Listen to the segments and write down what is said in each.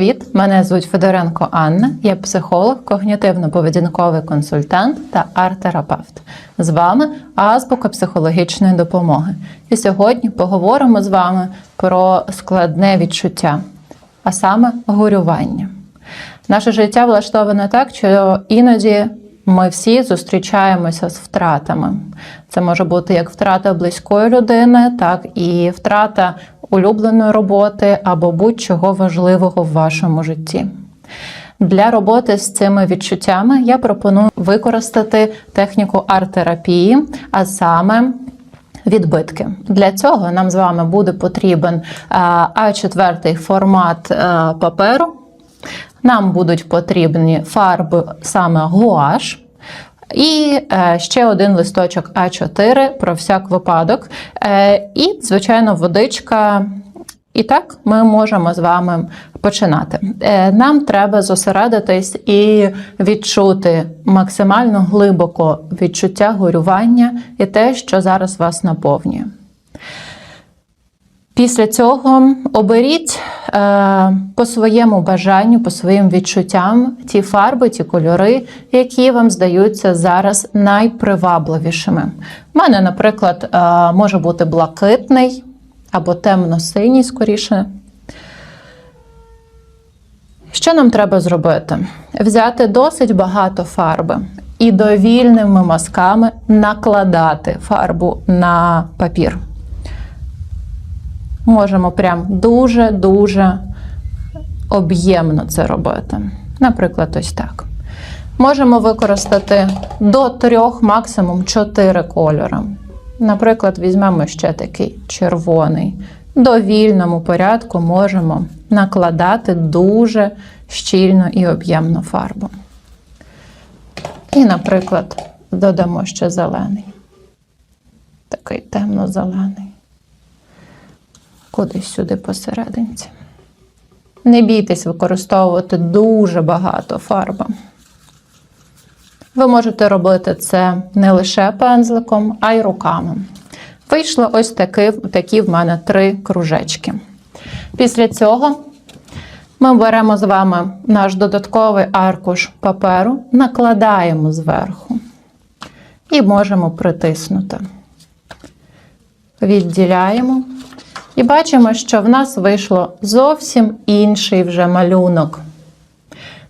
Привіт! Мене звуть Федоренко Анна. Я психолог, когнітивно-поведінковий консультант та арт-терапевт. З вами азбука психологічної допомоги. І сьогодні поговоримо з вами про складне відчуття, а саме горювання. Наше життя влаштоване так, що іноді ми всі зустрічаємося з втратами. Це може бути як втрата близької людини, так і втрата улюбленої роботи або будь-чого важливого в вашому житті. Для роботи з цими відчуттями я пропоную використати техніку арт-терапії, а саме відбитки. Для цього нам з вами буде потрібен А4 формат е, паперу. Нам будуть потрібні фарби саме гуаш. І е, ще один листочок А4 про всяк випадок. Е, і, звичайно, водичка. І так ми можемо з вами починати. Е, нам треба зосередитись і відчути максимально глибоко відчуття горювання і те, що зараз вас наповнює. Після цього оберіть е, по своєму бажанню, по своїм відчуттям ті фарби, ті кольори, які вам здаються зараз найпривабливішими. У мене, наприклад, е, може бути блакитний або темно-синій, скоріше. Що нам треба зробити? Взяти досить багато фарби і довільними мазками накладати фарбу на папір можемо прям дуже-дуже об'ємно це робити. Наприклад, ось так. Можемо використати до трьох, максимум чотири кольори. Наприклад, візьмемо ще такий червоний. До вільному порядку можемо накладати дуже щільно і об'ємну фарбу. І, наприклад, додамо ще зелений. Такий темно-зелений кудись сюди посерединці. Не бійтесь використовувати дуже багато фарби. Ви можете робити це не лише пензликом, а й руками. Вийшло ось такі, такі в мене три кружечки. Після цього ми беремо з вами наш додатковий аркуш паперу, накладаємо зверху і можемо притиснути. Відділяємо і бачимо, що в нас вийшло зовсім інший вже малюнок.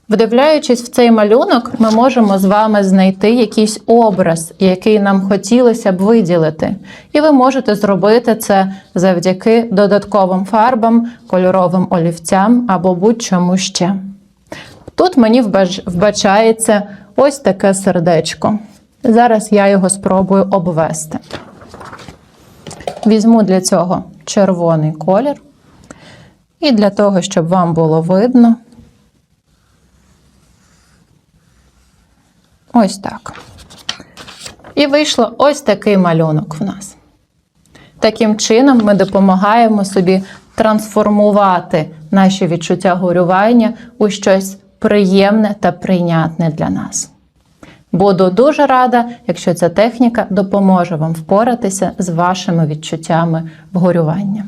Вдивляючись в цей малюнок, ми можемо з вами знайти якийсь образ, який нам хотілося б виділити. І ви можете зробити це завдяки додатковим фарбам, кольоровим олівцям або будь-чому ще. Тут мені вбачається ось таке сердечко. Зараз я його спробую обвести. Візьму для цього червоний колір. І для того, щоб вам було видно, ось так. І вийшло ось такий малюнок в нас. Таким чином, ми допомагаємо собі трансформувати наші відчуття горювання у щось приємне та прийнятне для нас. Буду дуже рада, якщо ця техніка допоможе вам впоратися з вашими відчуттями вгорювання.